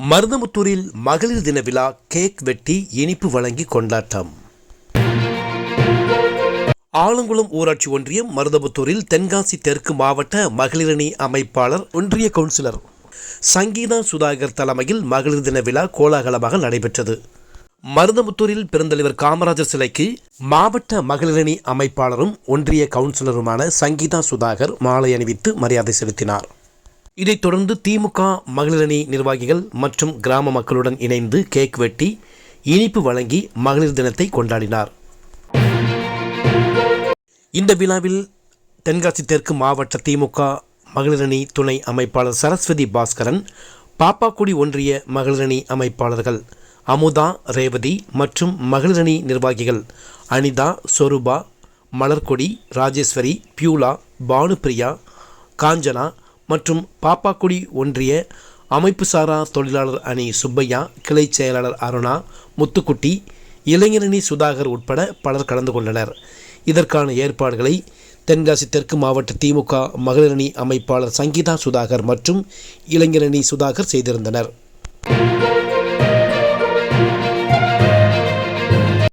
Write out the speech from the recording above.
மருதமுத்தூரில் மகளிர் தின விழா கேக் வெட்டி இனிப்பு வழங்கி கொண்டாட்டம். ஆலங்குளம் ஊராட்சி ஒன்றியம் மருதமுத்தூரில் தென்காசி தெற்கு மாவட்ட மகளிரணி அமைப்பாளர் ஒன்றிய கவுன்சிலர் சங்கீதா சுதாகர் தலைமையில் மகளிர் தின விழா கோலாகலமாக நடைபெற்றது. மருதமுத்தூரில் பெருந்தலைவர் காமராஜர் சிலைக்கு மாவட்ட மகளிரணி அமைப்பாளரும் ஒன்றிய கவுன்சிலருமான சங்கீதா சுதாகர் மாலை அணிவித்து மரியாதை செலுத்தினார். இதைத் தொடர்ந்து திமுக மகளிரணி நிர்வாகிகள் மற்றும் கிராம மக்களுடன் இணைந்து கேக் வெட்டி இனிப்பு வழங்கி மகளிர் தினத்தை கொண்டாடினார். இந்த விழாவில் தென்காசி தெற்கு மாவட்ட திமுக மகளிரணி துணை அமைப்பாளர் சரஸ்வதி பாஸ்கரன் பாப்பாக்குடி ஒன்றிய மகளிரணி அமைப்பாளர்கள் அமுதா ரேவதி மற்றும் மகளிரணி நிர்வாகிகள் அனிதா சொரூபா மலர்கொடி ராஜேஸ்வரி பியூலா பானுப்பிரியா காஞ்சனா மற்றும் பாப்பாக்குடி ஒன்றிய அமைப்புசாரா தொழிலாளர் அணி சுப்பையா கிளை செயலாளர் அருணா முத்துக்குட்டி இளைஞரணி சுதாகர் உட்பட பலர் கலந்து கொண்டனர். இதற்கான ஏற்பாடுகளை தென்காசி தெற்கு மாவட்ட திமுக மகளிரணி அமைப்பாளர் சங்கீதா சுதாகர் மற்றும் இளைஞரணி சுதாகர் செய்திருந்தனர்.